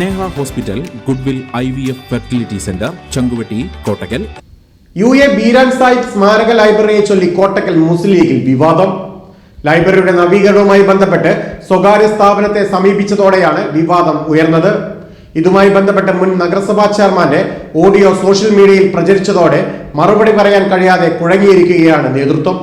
Neha hospital goodwill I V F fertility centre Changuvetti Kottakkal. U A Beeran Sahib സ്മാരക ലൈബ്രറിയെ ചൊല്ലി കോട്ടക്കൽ മുസ്ലിം ലീഗിൽ വിവാദം. ലൈബ്രറിയുടെ നവീകരണവുമായി ബന്ധപ്പെട്ട് സ്വകാര്യ സ്ഥാപനത്തെ സമീപിച്ചതോടെയാണ് വിവാദം ഉയർന്നത്. ഇതുമായി ബന്ധപ്പെട്ട് മുൻ നഗരസഭാ ചെയർമാന്റെ ഓഡിയോ സോഷ്യൽ മീഡിയയിൽ പ്രചരിച്ചതോടെ മറുപടി പറയാൻ കഴിയാതെ കുഴങ്ങിയിരിക്കുകയാണ് നേതൃത്വം.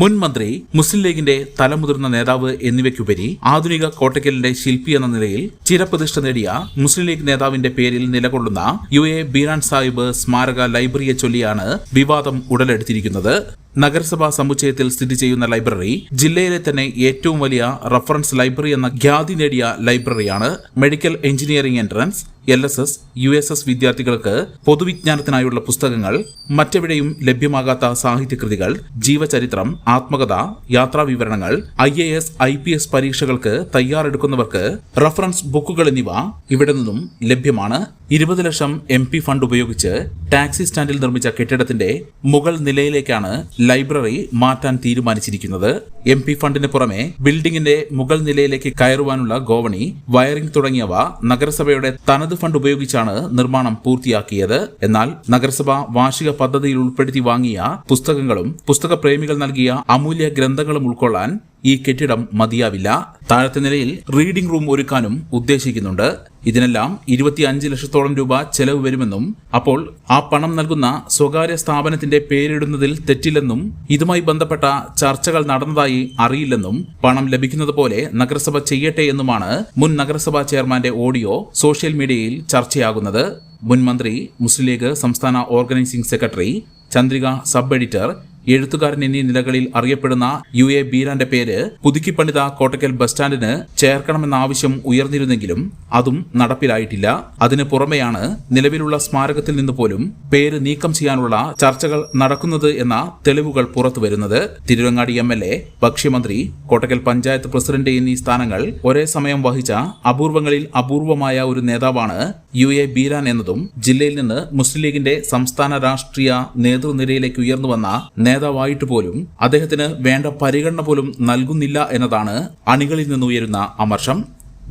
മുൻ മന്ത്രി മുസ്ലിം ലീഗിന്റെ തലമുതിർന്ന നേതാവ് എന്നിവയ്ക്കുപരി ആധുനിക കോട്ടയ്ക്കലിന്റെ ശില്പി എന്ന നിലയിൽ ചിരപ്രതിഷ്ഠ നേടിയ മുസ്ലിം ലീഗ് നേതാവിന്റെ പേരിൽ നിലകൊള്ളുന്ന യു എ ബീരാൻ സാഹിബ് സ്മാരക ലൈബ്രറിയെ ചൊല്ലിയാണ് വിവാദം ഉടലെടുത്തിരിക്കുന്നത്. നഗരസഭാ സമുച്ചയത്തിൽ സ്ഥിതി ചെയ്യുന്ന ലൈബ്രറി ജില്ലയിലെ തന്നെ ഏറ്റവും വലിയ റഫറൻസ് ലൈബ്രറി എന്ന ഖ്യാതി നേടിയ ലൈബ്രറിയാണ് medical engineering entrance L S S U S S വിദ്യാർത്ഥികൾക്ക് പൊതുവിജ്ഞാനത്തിനായുള്ള പുസ്തകങ്ങൾ മറ്റെവിടെയും ലഭ്യമാകാത്ത സാഹിത്യകൃതികൾ ജീവചരിത്രം ആത്മകഥ യാത്രാ വിവരണങ്ങൾ I A S I P S പരീക്ഷകൾക്ക് തയ്യാറെടുക്കുന്നവർക്ക് റഫറൻസ് ബുക്കുകൾ എന്നിവ ഇവിടെ നിന്നും ലഭ്യമാണ്. ഇരുപത് ലക്ഷം എം പി ഫണ്ട് ഉപയോഗിച്ച് ടാക്സി സ്റ്റാൻഡിൽ നിർമ്മിച്ച കെട്ടിടത്തിന്റെ മുകൾ നിലയിലേക്കാണ് ലൈബ്രറി മാറ്റാൻ തീരുമാനിച്ചിരിക്കുന്നത്. എം പി ഫണ്ടിന് പുറമെ ബിൽഡിംഗിന്റെ മുകൾ നിലയിലേക്ക് കയറുവാനുള്ള ഗോവണി വയറിംഗ് തുടങ്ങിയവ നഗരസഭയുടെ തനത് ഫണ്ട് ഉപയോഗിച്ചാണ് നിർമ്മാണം പൂർത്തിയാക്കിയത്. എന്നാൽ നഗരസഭ വാർഷിക പദ്ധതിയിൽ ഉൾപ്പെടുത്തി വാങ്ങിയ പുസ്തകങ്ങളും പുസ്തക പ്രേമികൾ നൽകിയ അമൂല്യ ഗ്രന്ഥങ്ങളും ഉൾക്കൊള്ളാൻ ഈ കെട്ടിടം മതിയാവില്ല. താഴത്തെ നിലയിൽ റീഡിംഗ് റൂം ഒരുക്കാനും ഉദ്ദേശിക്കുന്നുണ്ട്. ഇതിനെല്ലാം ഇരുപത്തിയഞ്ച് ലക്ഷത്തോളം രൂപ ചെലവ് വരുമെന്നും അപ്പോൾ ആ പണം നൽകുന്ന സ്വകാര്യ സ്ഥാപനത്തിന്റെ പേരിടുന്നതിൽ തെറ്റില്ലെന്നും ഇതുമായി ബന്ധപ്പെട്ട ചർച്ചകൾ നടന്നതായി അറിയില്ലെന്നും പണം ലഭിക്കുന്നത് പോലെ നഗരസഭ ചെയ്യട്ടെ എന്നുമാണ് മുൻ നഗരസഭാ ചെയർമാന്റെ ഓഡിയോ സോഷ്യൽ മീഡിയയിൽ ചർച്ചയാകുന്നത്. മുൻ മന്ത്രി മുസ്ലിം ലീഗ് സംസ്ഥാന organising secretary Chandrika sub editor എഴുത്തുകാരൻ എന്നീ നിലകളിൽ അറിയപ്പെടുന്ന യു എ ബീരാന്റെ പേര് പുതുക്കിപ്പണിത കോട്ടക്കൽ ബസ് സ്റ്റാൻഡിന് ചേർക്കണമെന്ന ആവശ്യം ഉയർന്നിരുന്നെങ്കിലും അതും നടപ്പിലായിട്ടില്ല. അതിനു പുറമെയാണ് നിലവിലുള്ള സ്മാരകത്തിൽ നിന്ന് പോലും പേര് നീക്കം ചെയ്യാനുള്ള ചർച്ചകൾ നടക്കുന്നത് എന്ന തെളിവുകൾ പുറത്തുവരുന്നത് തിരുവങ്ങാടി എം എൽ എ ഭക്ഷ്യമന്ത്രി കോട്ടക്കൽ പഞ്ചായത്ത് പ്രസിഡന്റ് എന്നീ സ്ഥാനങ്ങൾ ഒരേ സമയം വഹിച്ച അപൂർവങ്ങളിൽ അപൂർവമായ ഒരു നേതാവാണ് യു എ ബീരാൻ എന്നതും ജില്ലയിൽ നിന്ന് മുസ്ലിം ലീഗിന്റെ സംസ്ഥാന രാഷ്ട്രീയ നേതൃനിരയിലേക്ക് ഉയർന്നു വന്ന നേതാവായിട്ട് പോലും അദ്ദേഹത്തിന് വേണ്ട പരിഗണന പോലും നൽകുന്നില്ല എന്നതാണ് അണികളിൽ നിന്നുയരുന്ന അമർഷം.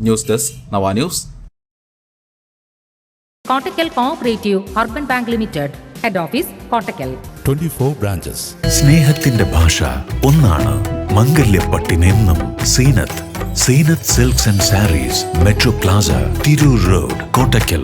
News desk Nava news. Kottakkal cooperative urban bank limited head office Kottakkal 24 branches. സ്നേഹത്തിന്റെ ഭാഷ ഒന്നാണ്. മംഗല്യപ്പട്ടിനെന്നും Zeenath. Zeenath silks and sarees metro plaza Tirur road Kottakkal